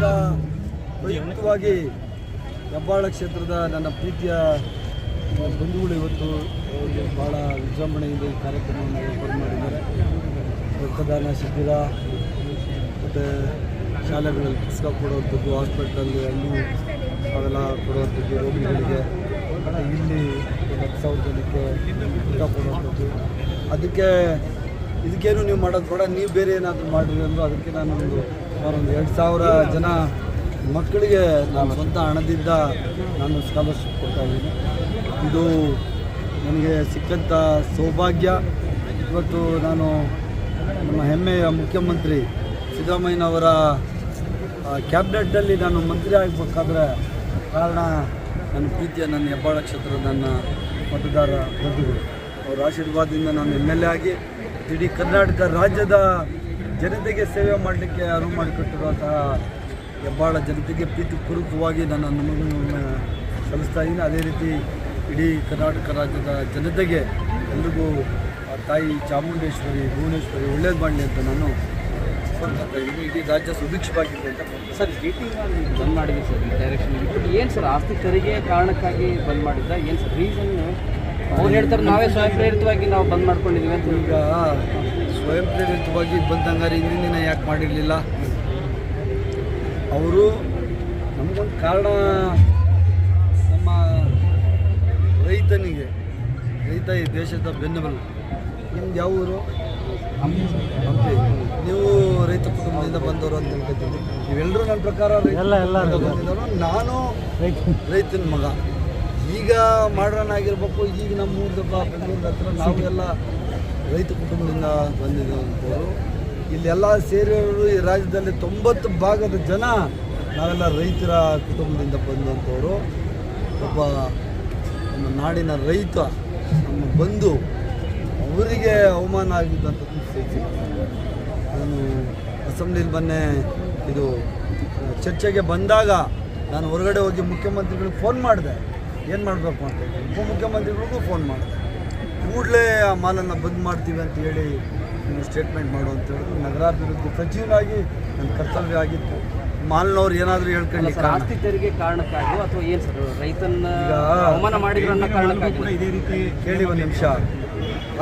ಇವಾಗ ವೈಯಕ್ತಿಕವಾಗಿ ಹೆಬ್ಬಾಳ ಕ್ಷೇತ್ರದ ನನ್ನ ಪ್ರೀತಿಯ ಬಂಧುಗಳು ಇವತ್ತು ಅವರಿಗೆ ಭಾಳ ವಿಜೃಂಭಣೆಯಿಂದ ಈ ಕಾರ್ಯಕ್ರಮವನ್ನು ಏರ್ಪಾಡು ಮಾಡಿದ್ದಾರೆ. ರಕ್ತದಾನ ಶಿಬಿರ ಮತ್ತು ಶಾಲೆಗಳಲ್ಲಿ ಪುಸ್ತಕ ಕೊಡುವಂಥದ್ದು ಹಾಸ್ಪಿಟಲ್ ಅಲ್ಲಿ ಅವೆಲ್ಲ ಕೊಡುವಂಥದ್ದು ರೋಗಿಗಳಿಗೆ. ಇಲ್ಲಿ ಹತ್ತು ಸಾವಿರ ಜನಕ್ಕೆ ಪುಸ್ತಕ ಅದಕ್ಕೆ ಇದಕ್ಕೇನು ನೀವು ಮಾಡೋದು ಬೇಡ, ನೀವು ಬೇರೆ ಏನಾದರೂ ಮಾಡಿರಿ ಅಂದರೂ ಅದಕ್ಕೆ ನಾನು ಒಂದು ಒಂದು ಎರಡು ಸಾವಿರ ಜನ ಮಕ್ಕಳಿಗೆ ನಾನು ಸ್ವಂತ ಹಣದಿಂದ ನಾನು ಸ್ಕಾಲರ್ಶಿಪ್ ಕೊಡ್ತಾ ಇದ್ದೀನಿ. ಇದು ನನಗೆ ಸಿಕ್ಕಂಥ ಸೌಭಾಗ್ಯ. ಇವತ್ತು ನಾನು ನಮ್ಮ ಹೆಮ್ಮೆಯ ಮುಖ್ಯಮಂತ್ರಿ ಸಿದ್ದರಾಮಯ್ಯನವರ ಕ್ಯಾಬಿನೆಟ್ನಲ್ಲಿ ನಾನು ಮಂತ್ರಿ ಆಗಬೇಕಾದ್ರೆ ಕಾರಣ ನನ್ನ ಪ್ರೀತಿಯ ನನ್ನ ಹೆಬ್ಬಾಳ ಕ್ಷೇತ್ರದ ನನ್ನ ಮತದಾರ ಬಂಧುಗಳು. ಅವರ ಆಶೀರ್ವಾದದಿಂದ ನಾನು ಎಂ ಎಲ್ ಎ ಆಗಿ ಇಡೀ ಕರ್ನಾಟಕ ರಾಜ್ಯದ ಜನತೆಗೆ ಸೇವೆ ಮಾಡಲಿಕ್ಕೆ ಅನುವು ಮಾಡಿಕೊಟ್ಟಿರುವಂತಹ ಹೆಬ್ಬಾಳ ಜನತೆಗೆ ಪ್ರೀತಿಪೂರ್ವಕವಾಗಿ ನನ್ನ ನಮಗೂ ಸಲ್ಲಿಸ್ತಾ ಇದ್ದೀನಿ. ಅದೇ ರೀತಿ ಇಡೀ ಕರ್ನಾಟಕ ರಾಜ್ಯದ ಜನತೆಗೆ ಎಲ್ರಿಗೂ ತಾಯಿ ಚಾಮುಂಡೇಶ್ವರಿ, ಭುವನೇಶ್ವರಿ ಒಳ್ಳೇದು ಮಾಡಲಿ ಅಂತ ನಾನು ಇಡೀ ರಾಜ್ಯ ಸುಭಿಕ್ಷವಾಗಿದೆ ಅಂತ ಸರ್ ಟಿ ಬಂದ್ ಮಾಡಿದೆ ಸರ್ ಡೈರೆಕ್ಷನ್ ಏನು ಸರ್, ಆಸ್ತಿ ತೆರಿಗೆ ಕಾರಣಕ್ಕಾಗಿ ಬಂದ್ ಮಾಡಿದ್ದ ಏನು ಸರ್ ರೀಸನ್ ಅವ್ರು ಹೇಳ್ತಾರೆ ನಾವೇ ಸ್ವಯಂ ಪ್ರೇರಿತವಾಗಿ ನಾವು ಬಂದ್ ಮಾಡ್ಕೊಂಡಿದ್ದೀವಿ ಅಂತ ಈಗ ಸ್ವಯಂ ಪ್ರೇರಿತವಾಗಿ ಬಂದಂಗಾರೆ ಹಿಂದಿನ ದಿನ ಯಾಕೆ ಮಾಡಿರಲಿಲ್ಲ? ಅವರು ನಮಗೊಂದು ಕಾರಣ ನಮ್ಮ ರೈತನಿಗೆ ರೈತ ಈ ದೇಶದ ಬೆನ್ನೆಲುಬು ನಿಮ್ದು ಯಾವ ಊರು? ಹಂಪಿ. ನೀವು ರೈತ ಕುಟುಂಬದಿಂದ ಬಂದವರು ಅಂತ ತಿಳ್ಕೊತೀನಿ ನೀವೆಲ್ಲರೂ ನನ್ನ ಪ್ರಕಾರ ನಾನು ರೈತನ ಮಗ. ಈಗ ಮಾಡ್ರನ್ ಆಗಿರ್ಬೇಕು, ಈಗ ನಮ್ಮ ಊರ್ದಪ್ಪ ಬೆಂಗಳೂರು ಹತ್ರ ನಾವು ಎಲ್ಲ ರೈತ ಕುಟುಂಬದಿಂದ ಬಂದಿದ್ದವರು ಇಲ್ಲೆಲ್ಲ ಸೇರಿರೋರು ಈ ರಾಜ್ಯದಲ್ಲಿ ತೊಂಬತ್ತು ಭಾಗದ ಜನ ನಾವೆಲ್ಲ ರೈತರ ಕುಟುಂಬದಿಂದ ಬಂದಂಥವರು ಒಬ್ಬ ನಮ್ಮ ನಾಡಿನ ರೈತ ನಮ್ಮ ಬಂಧು, ಅವರಿಗೆ ಅವಮಾನ ಆಗಿದ್ದಂಥ ನಾನು ಅಸೆಂಬ್ಲಿಲಿ ಮೊನ್ನೆ ಇದು ಚರ್ಚೆಗೆ ಬಂದಾಗ ನಾನು ಹೊರಗಡೆ ಹೋಗಿ ಮುಖ್ಯಮಂತ್ರಿಗಳಿಗೆ ಫೋನ್ ಮಾಡಿದೆ. ಏನು ಮಾಡಬೇಕು ಅಂತ ಉಪಮುಖ್ಯಮಂತ್ರಿಗಳಿಗೂ ಫೋನ್ ಮಾಡಿದೆ. ಕೂಡಲೇ ಆ ಮಾಲನ್ನು ಬಂದ್ ಮಾಡ್ತೀವಿ ಅಂತ ಹೇಳಿ ನೀವು ಸ್ಟೇಟ್ಮೆಂಟ್ ಮಾಡು ಅಂತ ಹೇಳಿದ್ರು. ನಗರಾಭಿವೃದ್ಧಿ ಸಚಿವನಾಗಿ ನನ್ನ ಕರ್ತವ್ಯ ಆಗಿತ್ತು. ಮಾಲ್ನವ್ರು ಏನಾದರೂ ಹೇಳ್ಕೊಳ್ಳಿ ಆಸ್ತಿ ತೆರಿಗೆ ಕಾರಣಕ್ಕಾಗಿ ಅಥವಾ ಏನು ಸರ್ ರೈತನ ಅವಮಾನ ಮಾಡಿದ್ರು ಅನ್ನೋ ಕಾರಣಕ್ಕಾಗಿ ಇದೇ ರೀತಿ ಕೇಳಿ ಒಂದು ನಿಮಿಷ.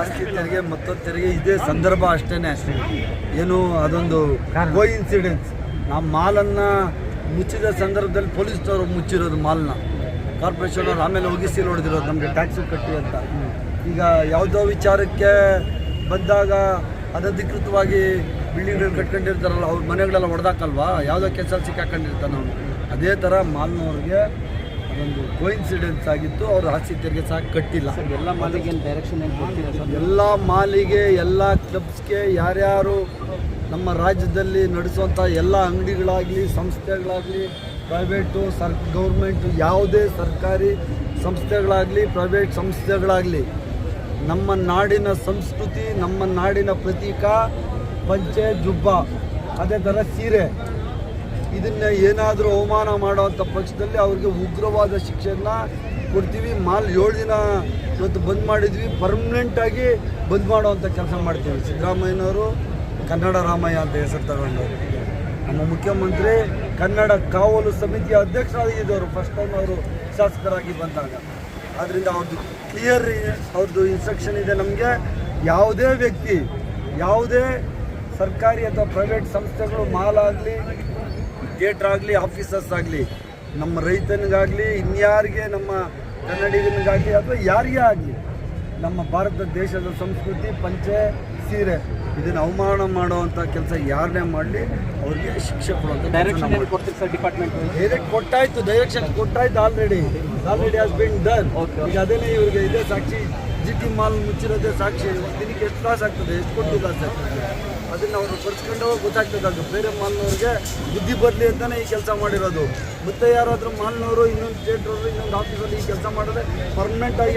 ಆಸ್ತಿ ತೆರಿಗೆ ಮತ್ತೊಂದು ತೆರಿಗೆ ಇದೇ ಸಂದರ್ಭ ಅಷ್ಟೇ ಅಷ್ಟೇ. ಏನು ಅದೊಂದು ಕೋ ಇನ್ಸಿಡೆನ್ಸ್ ನಮ್ಮ ಮಾಲನ್ನು ಮುಚ್ಚಿದ ಸಂದರ್ಭದಲ್ಲಿ ಪೊಲೀಸ್ನವರು ಮುಚ್ಚಿರೋದು ಮಾಲ್ನ. ಕಾರ್ಪೊರೇಷನ್ ಅವ್ರು ಆಮೇಲೆ ಹೋಗಿ ಸೀಲ್ ಹೊಡೆದಿರೋದು ನಮಗೆ ಟ್ಯಾಕ್ಸು ಕಟ್ಟಿ ಅಂತ. ಈಗ ಯಾವುದೋ ವಿಚಾರಕ್ಕೆ ಬಂದಾಗ ಅನಧಿಕೃತವಾಗಿ ಬಿಲ್ಡಿಂಗ್ಗಳು ಕಟ್ಕೊಂಡಿರ್ತಾರಲ್ಲ ಅವ್ರ ಮನೆಗಳೆಲ್ಲ ಹೊಡೆದಾಕಲ್ವಾ ಯಾವುದೋ ಕೆಲಸ ಸಿಕ್ಕಾಕೊಂಡಿರ್ತಾನೆ ಅವನು. ಅದೇ ಥರ ಮಾಲ್ನವ್ರಿಗೆ ಅದೊಂದು ಕೋಇನ್ಸಿಡೆನ್ಸ್ ಆಗಿತ್ತು ಅವ್ರು ಆಸ್ತಿ ತೆರಿಗೆ ಸಹ ಕಟ್ಟಿಲ್ಲ. ಎಲ್ಲ ಮಾಲಿಗೆ ಡೈರೆಕ್ಷನ್ ಏನು ಕೊಡ್ತೀರಾ ಸರ್? ಎಲ್ಲ ಮಾಲಿಗೆ ಎಲ್ಲ ಕ್ಲಬ್ಸ್ಗೆ ಯಾರ್ಯಾರು ನಮ್ಮ ರಾಜ್ಯದಲ್ಲಿ ನಡೆಸುವಂಥ ಎಲ್ಲ ಅಂಗಡಿಗಳಾಗಲಿ ಸಂಸ್ಥೆಗಳಾಗಲಿ ಪ್ರೈವೇಟು ಸರ್, ಗೌರ್ಮೆಂಟು ಯಾವುದೇ ಸರ್ಕಾರಿ ಸಂಸ್ಥೆಗಳಾಗಲಿ, ಪ್ರೈವೇಟ್ ಸಂಸ್ಥೆಗಳಾಗಲಿ, ನಮ್ಮ ನಾಡಿನ ಸಂಸ್ಕೃತಿ, ನಮ್ಮ ನಾಡಿನ ಪ್ರತೀಕ ಪಂಚೆ ಜುಬ್ಬ, ಅದೇ ಥರ ಸೀರೆ. ಇದನ್ನ ಏನಾದರೂ ಅವಮಾನ ಮಾಡುವಂಥ ಪಕ್ಷದಲ್ಲಿ ಅವ್ರಿಗೆ ಉಗ್ರವಾದ ಶಿಕ್ಷೆಯನ್ನು ಕೊಡ್ತೀವಿ. ಮಾಲ್ ಏಳು ದಿನ ಇವತ್ತು ಬಂದ್ ಮಾಡಿದ್ವಿ. ಪರ್ಮನೆಂಟಾಗಿ ಬಂದ್ ಮಾಡುವಂಥ ಕೆಲಸ ಮಾಡ್ತೀವಿ. ಸಿದ್ದರಾಮಯ್ಯನವರು ಕನ್ನಡ ರಾಮಯ್ಯ ಅಂತ ಹೆಸರು ತಗೊಂಡು. ನಮ್ಮ ಮುಖ್ಯಮಂತ್ರಿ ಕನ್ನಡ ಕಾವಲು ಸಮಿತಿಯ ಅಧ್ಯಕ್ಷರಾಗಿದ್ದವರು ಫಸ್ಟ್ ಟೈಮ್ ಅವರು ಶಾಸಕರಾಗಿ ಬಂದಾಗ. ಆದ್ದರಿಂದ ಅವ್ರದ್ದು ಕ್ಲಿಯರ್ ಅವ್ರದ್ದು ಇನ್ಸ್ಟ್ರಕ್ಷನ್ ಇದೆ ನಮಗೆ. ಯಾವುದೇ ವ್ಯಕ್ತಿ, ಯಾವುದೇ ಸರ್ಕಾರಿ ಅಥವಾ ಪ್ರೈವೇಟ್ ಸಂಸ್ಥೆಗಳು ಮಾಲ್ ಆಗಲಿ ಥಿಯೇಟ್ರ್ ಆಗಲಿ ಆಫೀಸರ್ಸ್ ಆಗಲಿ, ನಮ್ಮ ರೈತನಿಗಾಗಲಿ, ಇನ್ಯಾರಿಗೆ ನಮ್ಮ ಕನ್ನಡಿಗನಿಗಾಗಲಿ ಅಥವಾ ಯಾರಿಗೇ ಆಗಲಿ, ನಮ್ಮ ಭಾರತ ದೇಶದ ಸಂಸ್ಕೃತಿ, ಪಂಚೆ, ಸೀರೆ ಇದನ್ನು ಅವಮಾನ ಮಾಡುವಂಥ ಕೆಲಸ ಯಾರನ್ನೇ ಮಾಡಲಿ ಅವ್ರಿಗೆ ಶಿಕ್ಷೆ ಕೊಡುವಂಥ ಡೈರೆಕ್ಷನ್ ಸರ್ ಡಿಪಾರ್ಟ್ಮೆಂಟ್ ಡೈರೆಕ್ಟ್ ಕೊಟ್ಟಾಯ್ತು direction ಕೊಟ್ಟಾಯ್ತು already already has been done. ಈಗ ಅದೇನೇ ಇವ್ರಿಗೆ ಇದೇ ಸಾಕ್ಷಿ ಜಿ ಟಿ ಮಾಲ್ ಮುಚ್ಚಿರೋದೇ ಸಾಕ್ಷಿ. ದಿನಕ್ಕೆ ಎಷ್ಟು ಲಾಸ್ ಆಗ್ತದೆ ಎಷ್ಟು ಕೊಟ್ಟು ಲಾಸ್ ಆಗ್ತದೆ. ಅದನ್ನು ಅವರು ಬರ್ಸ್ಕೊಂಡು ಗೊತ್ತಾಗ್ತದೆ ಅದು. ಬೇರೆ ಮಾಲ್ನವ್ರಿಗೆ ಬುದ್ಧಿ ಬರಲಿ ಅಂತಲೇ ಈ ಕೆಲಸ ಮಾಡಿರೋದು. ಮತ್ತೆ ಯಾರಾದರೂ ಮಾಲ್ನವರು ಇನ್ನೊಂದು ಥಿಯೇಟ್ರವರು ಇನ್ನೊಂದು ಆಫೀಸಲ್ಲಿ ಈ ಕೆಲಸ ಮಾಡಿದ್ರೆ ಪರ್ಮನೆಂಟ್ ಆಗಿ